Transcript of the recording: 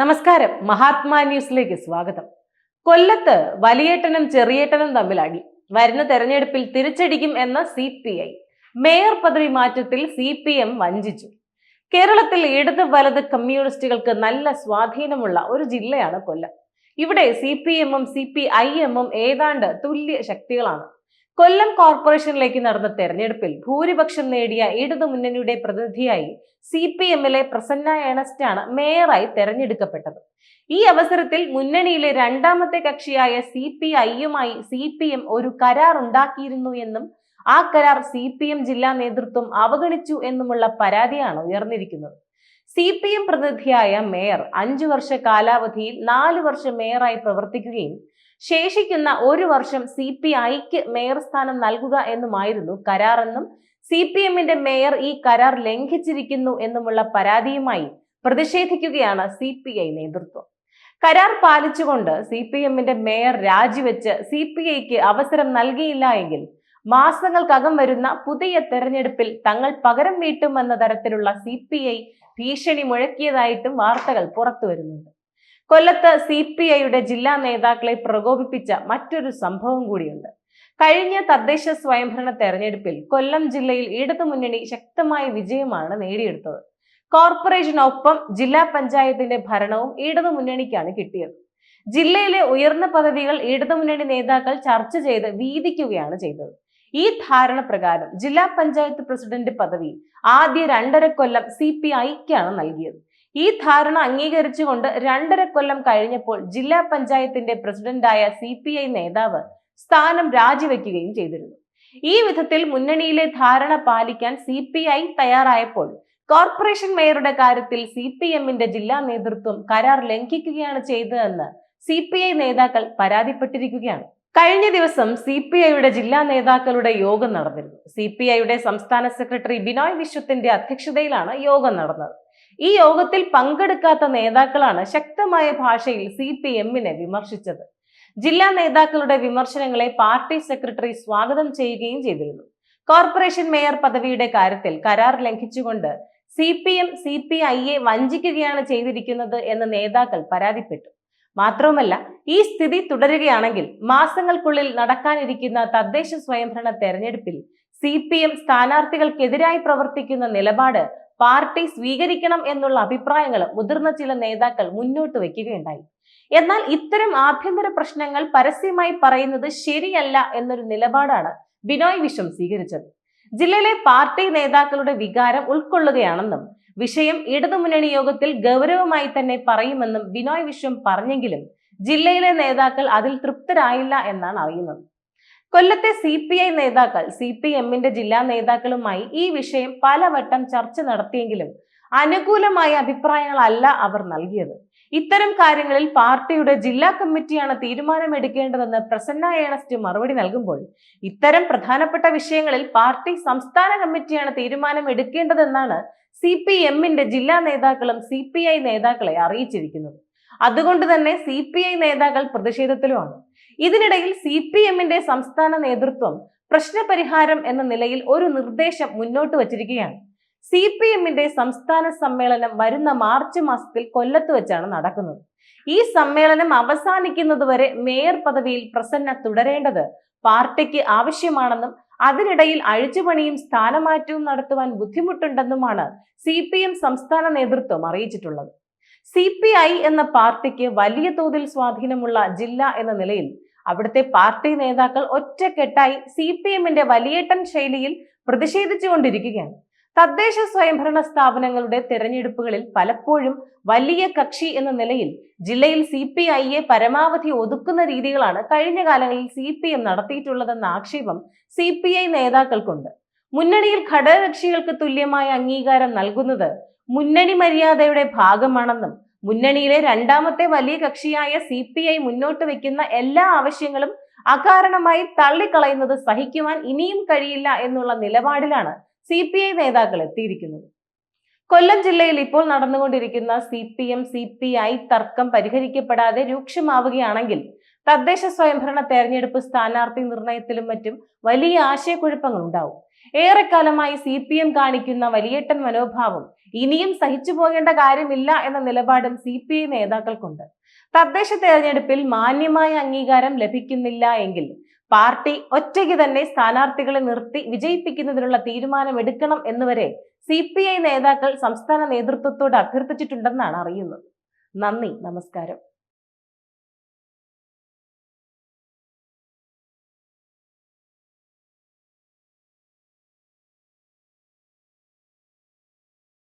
നമസ്കാരം. മഹാത്മാ ന്യൂസിലേക്ക് സ്വാഗതം. കൊല്ലത്ത് വലിയേട്ടനും ചെറിയേട്ടനും തമ്മിൽ അടി വരുന്ന തെരഞ്ഞെടുപ്പിൽ തിരിച്ചടിക്കും എന്ന സി പി ഐ. മേയർ പദവി മാറ്റത്തിൽ സി പി എം വഞ്ചിച്ചു. കേരളത്തിൽ ഇടത് വലത് കമ്മ്യൂണിസ്റ്റുകൾക്ക് നല്ല സ്വാധീനമുള്ള ഒരു ജില്ലയാണ് കൊല്ലം. ഇവിടെ സി പി എമ്മും സി പി ഐ എമ്മും ഏതാണ്ട് തുല്യ ശക്തികളാണ്. കൊല്ലം കോർപ്പറേഷനിലേക്ക് നടന്ന തെരഞ്ഞെടുപ്പിൽ ഭൂരിപക്ഷം നേടിയ ഇടതുമുന്നണിയുടെ പ്രതിനിധിയായി സി പി എമ്മിലെ പ്രസന്ന ഏണസ്റ്റാണ് മേയറായി തെരഞ്ഞെടുക്കപ്പെട്ടത്. ഈ അവസരത്തിൽ മുന്നണിയിലെ രണ്ടാമത്തെ കക്ഷിയായ സി പി ഐയുമായി സി പി എം ഒരു കരാർ ഉണ്ടാക്കിയിരുന്നു എന്നും ആ കരാർ സി പി എം ജില്ലാ നേതൃത്വം അവഗണിച്ചു എന്നുമുള്ള പരാതിയാണ് ഉയർന്നിരിക്കുന്നത്. സി പി എം പ്രതിനിധിയായ മേയർ അഞ്ചു വർഷ കാലാവധിയിൽ നാല് വർഷം മേയറായി പ്രവർത്തിക്കുകയും ശേഷിക്കുന്ന ഒരു വർഷം സി പി ഐക്ക് മേയർ സ്ഥാനം നൽകുക എന്നുമായിരുന്നു കരാറെന്നും സി പി എമ്മിന്റെ മേയർ ഈ കരാർ ലംഘിച്ചിരിക്കുന്നു എന്നുമുള്ള പരാതിയുമായി പ്രതിഷേധിക്കുകയാണ് സി പി ഐ നേതൃത്വം. കരാർ പാലിച്ചുകൊണ്ട് സി പി എമ്മിന്റെ മേയർ രാജിവെച്ച് സി പി ഐക്ക് അവസരം നൽകിയില്ല എങ്കിൽ മാസങ്ങൾക്കകം വരുന്ന പുതിയ തെരഞ്ഞെടുപ്പിൽ തങ്ങൾ പകരം വീട്ടുമെന്ന തരത്തിലുള്ള സി പി ഐ ഭീഷണി മുഴക്കിയതായിട്ടും വാർത്തകൾ പുറത്തു വരുന്നുണ്ട് കൊല്ലത്ത് സി പി ഐയുടെ ജില്ലാ നേതാക്കളെ പ്രകോപിപ്പിച്ച മറ്റൊരു സംഭവം കൂടിയുണ്ട്. കഴിഞ്ഞ തദ്ദേശ സ്വയംഭരണ തെരഞ്ഞെടുപ്പിൽ കൊല്ലം ജില്ലയിൽ ഇടതുമുന്നണി ശക്തമായ വിജയമാണ് നേടിയെടുത്തത്. കോർപ്പറേഷനൊപ്പം ജില്ലാ പഞ്ചായത്തിന്റെ ഭരണവും ഇടതുമുന്നണിക്കാണ് കിട്ടിയത്. ജില്ലയിലെ ഉയർന്ന പദവികൾ ഇടതുമുന്നണി നേതാക്കൾ ചർച്ച ചെയ്ത് വീതിക്കുകയാണ് ചെയ്തത്. ഈ ധാരണ പ്രകാരം ജില്ലാ പഞ്ചായത്ത് പ്രസിഡന്റ് പദവി ആദ്യ രണ്ടര കൊല്ലം സി പി ഐക്കാണ് നൽകിയത്. ഈ ധാരണ അംഗീകരിച്ചുകൊണ്ട് രണ്ടര കൊല്ലം കഴിഞ്ഞപ്പോൾ ജില്ലാ പഞ്ചായത്തിന്റെ പ്രസിഡന്റായ സി പി ഐ നേതാവ് സ്ഥാനം രാജിവെക്കുകയും ചെയ്തിരുന്നു. ഈ വിധത്തിൽ മുന്നണിയിലെ ധാരണ പാലിക്കാൻ സി പി ഐ തയ്യാറായപ്പോൾ കോർപ്പറേഷൻ മേയറുടെ കാര്യത്തിൽ സി പി എമ്മിന്റെ ജില്ലാ നേതൃത്വം കരാർ ലംഘിക്കുകയാണ് ചെയ്തതെന്ന് സി പി ഐ നേതാക്കൾ പരാതിപ്പെട്ടിരിക്കുകയാണ്. കഴിഞ്ഞ ദിവസം സി പി ഐയുടെ ജില്ലാ നേതാക്കളുടെ യോഗം നടന്നിരുന്നു. സി പി ഐയുടെ സംസ്ഥാന സെക്രട്ടറി ബിനോയ് വിശ്വത്തിന്റെ അധ്യക്ഷതയിലാണ് യോഗം നടന്നത്. ഈ യോഗത്തിൽ പങ്കെടുക്കാത്ത നേതാക്കളാണ് ശക്തമായ ഭാഷയിൽ സി പി എമ്മിനെ വിമർശിച്ചത്. ജില്ലാ നേതാക്കളുടെ വിമർശനങ്ങളെ പാർട്ടി സെക്രട്ടറി സ്വാഗതം ചെയ്യുകയും ചെയ്തിരുന്നു. കോർപ്പറേഷൻ മേയർ പദവിയുടെ കാര്യത്തിൽ കരാർ ലംഘിച്ചുകൊണ്ട് C P M C P ഐയെ വഞ്ചിക്കുകയാണ് ചെയ്തിരിക്കുന്നത് എന്ന് നേതാക്കൾ പരാതിപ്പെട്ടു. മാത്രവുമല്ല ഈ സ്ഥിതി തുടരുകയാണെങ്കിൽ മാസങ്ങൾക്കുള്ളിൽ നടക്കാനിരിക്കുന്ന തദ്ദേശ സ്വയംഭരണ തെരഞ്ഞെടുപ്പിൽ സി പി എം സ്ഥാനാർത്ഥികൾക്കെതിരായി പ്രവർത്തിക്കുന്ന നിലപാട് പാർട്ടി സ്വീകരിക്കണം എന്നുള്ള അഭിപ്രായങ്ങൾ മുതിർന്ന ചില നേതാക്കൾ മുന്നോട്ട് വയ്ക്കുകയുണ്ടായി എന്നാൽ ഇത്തരം ആഭ്യന്തര പ്രശ്നങ്ങൾ പരസ്യമായി പറയുന്നത് ശരിയല്ല എന്നൊരു നിലപാടാണ് ബിനോയ് വിശ്വം സ്വീകരിച്ചത്. ജില്ലയിലെ പാർട്ടി നേതാക്കളുടെ വികാരം ഉൾക്കൊള്ളുകയാണെന്നും വിഷയം ഇടതുമുന്നണി യോഗത്തിൽ ഗൗരവമായി തന്നെ പറയുമെന്നും ബിനോയ് വിശ്വം പറഞ്ഞെങ്കിലും ജില്ലയിലെ നേതാക്കൾ അതിൽ തൃപ്തരായില്ല എന്നാണ് അറിയുന്നത്. കൊല്ലത്തെ സി പി ഐ നേതാക്കൾ സി പി എമ്മിന്റെ ജില്ലാ നേതാക്കളുമായി ഈ വിഷയം പലവട്ടം ചർച്ച നടത്തിയെങ്കിലും അനുകൂലമായ അഭിപ്രായങ്ങളല്ല അവർ നൽകിയത്. ഇത്തരം കാര്യങ്ങളിൽ പാർട്ടിയുടെ ജില്ലാ കമ്മിറ്റിയാണ് തീരുമാനമെടുക്കേണ്ടതെന്ന് പ്രസന്ന ഏണസ്റ്റ് മറുപടി നൽകുമ്പോൾ ഇത്തരം പ്രധാനപ്പെട്ട വിഷയങ്ങളിൽ പാർട്ടി സംസ്ഥാന കമ്മിറ്റിയാണ് തീരുമാനം എടുക്കേണ്ടതെന്നാണ് സി പി എമ്മിന്റെ ജില്ലാ നേതാക്കളും സി പി ഐ നേതാക്കളെ അറിയിച്ചിരിക്കുന്നത്. അതുകൊണ്ട് തന്നെ സി പി ഐ നേതാക്കൾ പ്രതിഷേധത്തിലുമാണ്. ഇതിനിടയിൽ സി പി എമ്മിന്റെ സംസ്ഥാന നേതൃത്വം പ്രശ്നപരിഹാരം എന്ന നിലയിൽ ഒരു നിർദ്ദേശം മുന്നോട്ട് വച്ചിരിക്കുകയാണ്. സി പി എമ്മിന്റെ സംസ്ഥാന സമ്മേളനം വരുന്ന മാർച്ച് മാസത്തിൽ കൊല്ലത്ത് വെച്ചാണ് നടക്കുന്നത്. ഈ സമ്മേളനം അവസാനിക്കുന്നതുവരെ മേയർ പദവിയിൽ പ്രസന്ന തുടരേണ്ടത് പാർട്ടിക്ക് ആവശ്യമാണെന്നും അതിനിടയിൽ അഴിച്ചുപണിയും സ്ഥാനമാറ്റവും നടത്തുവാൻ ബുദ്ധിമുട്ടുണ്ടെന്നുമാണ് സി പി എം സംസ്ഥാന നേതൃത്വം അറിയിച്ചിട്ടുള്ളത്. സി പി ഐ എന്ന പാർട്ടിക്ക് വലിയ തോതിൽ സ്വാധീനമുള്ള ജില്ല എന്ന നിലയിൽ അവിടുത്തെ പാർട്ടി നേതാക്കൾ ഒറ്റക്കെട്ടായി സി പി എമ്മിന്റെ വലിയേട്ടൻ ശൈലിയിൽ പ്രതിഷേധിച്ചുകൊണ്ടിരിക്കുകയാണ്. തദ്ദേശ സ്വയംഭരണ സ്ഥാപനങ്ങളുടെ തെരഞ്ഞെടുപ്പുകളിൽ പലപ്പോഴും വലിയ കക്ഷി എന്ന നിലയിൽ ജില്ലയിൽ സി പി ഐയെ പരമാവധി ഒതുക്കുന്ന രീതികളാണ് കഴിഞ്ഞ കാലങ്ങളിൽ സി പി എം നടത്തിയിട്ടുള്ളതെന്ന ആക്ഷേപം സി പി ഐ നേതാക്കൾക്കുണ്ട്. മുന്നണിയിൽ ഘടകകക്ഷികൾക്ക് തുല്യമായ അംഗീകാരം നൽകുന്നത് മുന്നണി മര്യാദയുടെ ഭാഗമാണെന്നും മുന്നണിയിലെ രണ്ടാമത്തെ വലിയ കക്ഷിയായ സി പി ഐ മുന്നോട്ട് വെക്കുന്ന എല്ലാ ആവശ്യങ്ങളും അകാരണമായി തള്ളിക്കളയുന്നത് സഹിക്കുവാൻ ഇനിയും കഴിയില്ല എന്നുള്ള നിലപാടിലാണ് സി പി ഐ നേതാക്കൾ എത്തിയിരിക്കുന്നത്. കൊല്ലം ജില്ലയിൽ ഇപ്പോൾ നടന്നുകൊണ്ടിരിക്കുന്ന C P M C P I തർക്കം പരിഹരിക്കപ്പെടാതെ രൂക്ഷമാവുകയാണെങ്കിൽ തദ്ദേശ സ്വയംഭരണ തെരഞ്ഞെടുപ്പ് സ്ഥാനാർത്ഥി നിർണയത്തിലും മറ്റും വലിയ ആശയക്കുഴപ്പങ്ങൾ ഉണ്ടാവും ഏറെക്കാലമായി സി പി എം കാണിക്കുന്ന വലിയേട്ടൻ മനോഭാവം ഇനിയും സഹിച്ചു പോകേണ്ട കാര്യമില്ല എന്ന നിലപാടും സി പി ഐ നേതാക്കൾക്കുണ്ട്. തദ്ദേശ തെരഞ്ഞെടുപ്പിൽ മാന്യമായ അംഗീകാരം ലഭിക്കുന്നില്ല എങ്കിൽ പാർട്ടി ഒറ്റയ്ക്ക് തന്നെ സ്ഥാനാർത്ഥികളെ നിർത്തി വിജയിപ്പിക്കുന്നതിനുള്ള തീരുമാനമെടുക്കണം എന്നുവരെ സി പി ഐ നേതാക്കൾ സംസ്ഥാന നേതൃത്വത്തോട് അഭ്യർത്ഥിച്ചിട്ടുണ്ടെന്നാണ് അറിയുന്നത്. നന്ദി നമസ്കാരം.